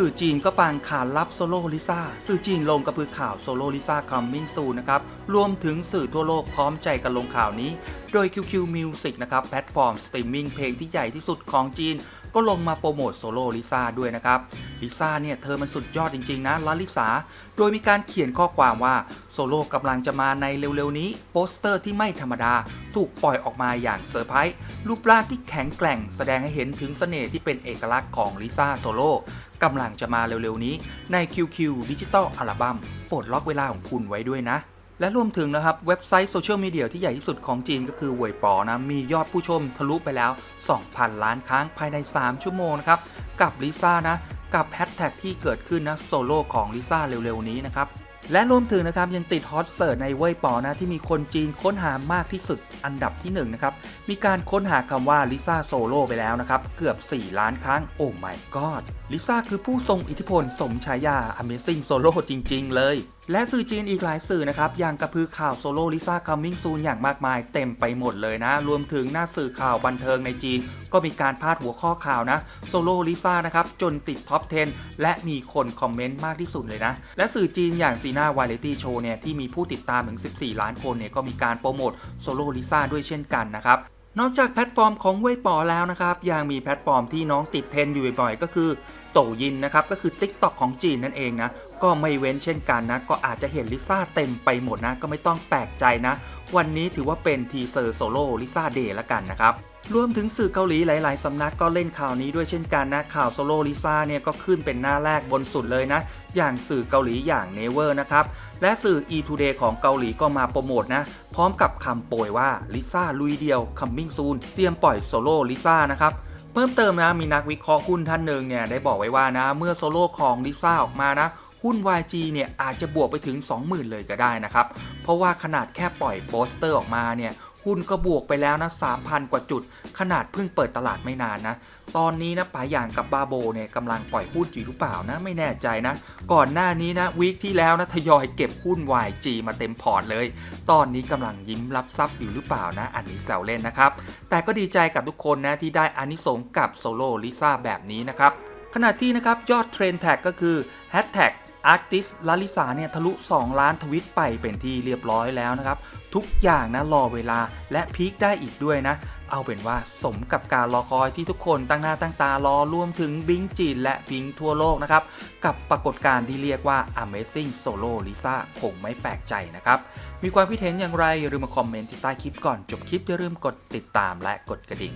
สื่อจีนก็ปางขานรับโซโล่ลิซ่าสื่อจีนลงกระพือข่าวโซโล่ลิซ่าคัมมิ่งซูนะครับ รวมถึงสื่อทั่วโลกพร้อมใจกันลงข่าวนี้ โดย QQ Music นะครับ แพลตฟอร์มสตรีมมิ่งเพลงที่ใหญ่ที่สุดของจีน ก็ลงมาโปรโมทโซโล่ลิซ่าด้วยนะครับลิซ่าเนี่ยเธอมันสุดยอดจริงๆนะลาลิสาโดยมีการเขียนข้อความว่าโซโล่กำลังจะมาในเร็วๆนี้โปสเตอร์ที่ไม่ธรรมดาถูกปล่อยออกมาอย่างเซอร์ไพรส์รูปร่างที่แข็งแกร่ง แสดงให้เห็นถึงเสน่ห์ที่เป็นเอกลักษณ์ของลิซ่าโซโล่กำลังจะมาเร็วๆนี้ใน QQ Digital Album โปรดล็อกเวลาของคุณไว้ด้วยนะ และรวมถึงนะครับเว็บไซต์โซเชียลมีเดียที่ใหญ่ที่สุดของจีนก็คือเว่ยปอนะมียอดผู้ชมทะลุไปแล้ว 2,000 ล้านครั้งภายใน 3 ชั่วโมงนะครับกับลิซ่านะกับแฮชแท็กที่เกิดขึ้นนะโซโล่ของลิซ่าเร็วๆนี้นะครับและรวมถึงนะครับยังติดฮอตเสิร์ชในเว่ยปอนะที่มีคนจีนค้นหามากที่สุดอันดับที่1นะครับมีการค้นหาคำว่าลิซ่าโซโล่ไปแล้วนะครับเกือบ 4 ล้านครั้งโอ้ my god ลิซ่าคือผู้ทรงอิทธิพลสมฉายา Amazing Solo จริง ๆ เลย และสื่อจีนอีกหลายสื่อนะครับ อย่างกระพือข่าวโซโล่ลิซ่าคัมมิ่งซูนอย่างมากมายเต็มไปหมดเลยนะ รวมถึงหน้าสื่อข่าวบันเทิงในจีน ก็มีการพาดหัวข้อข่าวนะโซโล่ลิซ่านะครับ จนติดท็อป 10 และมีคนคอมเมนต์มากที่สุดเลยนะ และสื่อจีนอย่างซีน่าวาเลตี้โชว์เนี่ย ที่มีผู้ติดตามถึง 14 ล้านคนเนี่ยก็มีการโปรโมทโซโล่ลิซ่าด้วยเช่นกันนะครับนอกจากแพลตฟอร์มของเว่ยป๋อแล้วนะครับยังมีแพลตฟอร์มที่น้องติดเทรนอยู่บ่อยๆก็คือ โตยินนะครับก็คือ TikTok ของจีนนั่นเองนะก็ไม่เว้นเช่นกันนะก็อาจจะเห็นลิซ่าเต็มไปหมดนะก็ไม่ต้องแปลกใจนะ วันนี้ถือว่าเป็นทีเซอร์โซโล่ลิซ่าเดย์ละกันนะครับรวมถึงสื่อเกาหลีหลาย ๆ สำนักก็เล่นข่าวนี้ด้วยเช่นกันนะ ข่าวโซโล่ลิซ่าเนี่ยก็ขึ้นเป็นหน้าแรกบนสุดเลยนะ อย่างสื่อเกาหลีอย่างเนเวอร์นะครับ และสื่อ E-Today ของเกาหลีก็มาโปรโมทนะ พร้อมกับคำโปรยว่าลิซ่าลุยเดียว coming soon เตรียมปล่อยโซโล่ลิซ่านะครับ เพิ่มเติมนะมีนักวิเคราะห์หุ้นท่านหนึ่งเนี่ยได้บอกไว้ว่านะเมื่อโซโล่ของลิซ่าออกมานะหุ้น YG เนี่ยอาจจะบวกไปถึง 20,000 เลยก็ได้นะครับ เพราะว่าขนาดแค่ปล่อยโปสเตอร์ออกมาเนี่ย หุ้นก็บวกไปแล้วนะ 3,000 กว่าจุด ขนาดเพิ่งเปิดตลาดไม่นานนะ ตอนนี้นะป๋าอย่างกับบาโบเนี่ยกำลังปล่อยหุ้นอยู่หรือเปล่านะ ไม่แน่ใจนะ ก่อนหน้านี้นะวีคที่แล้วนะทยอยเก็บหุ้น YG มาเต็มพอร์ตเลย ตอนนี้กำลังยิ้มรับทรัพย์อยู่หรือเปล่านะ อันนี้แซวเล่นนะครับ แต่ก็ดีใจกับทุกคนนะที่ได้อานิสงส์กับโซโล่ลิซ่าแบบนี้นะครับขณะที่นะครับยอดเทรนแท็กก็คือแฮตแท็ก Hashtag Artist ลาลิสาเนี่ยทะลุ 2 ล้านทวิตไปเป็นที่เรียบร้อยแล้วนะครับ ทุกอย่างนะรอเวลาและพีคได้อีกด้วยนะ เอาเป็นว่าสมกับการรอคอยที่ทุกคนตั้งหน้าตั้งตารอรวมถึงบิงจีนและบิงทั่วโลกนะครับ กับปรากฏการณ์ที่เรียกว่า Amazing Solo Lisa คงไม่แปลกใจนะครับ มีความคิดเห็นอย่างไรอย่าลืมมาคอมเมนต์ที่ใต้คลิปก่อนจบคลิปอย่าลืมกดติดตามและกดกระดิ่ง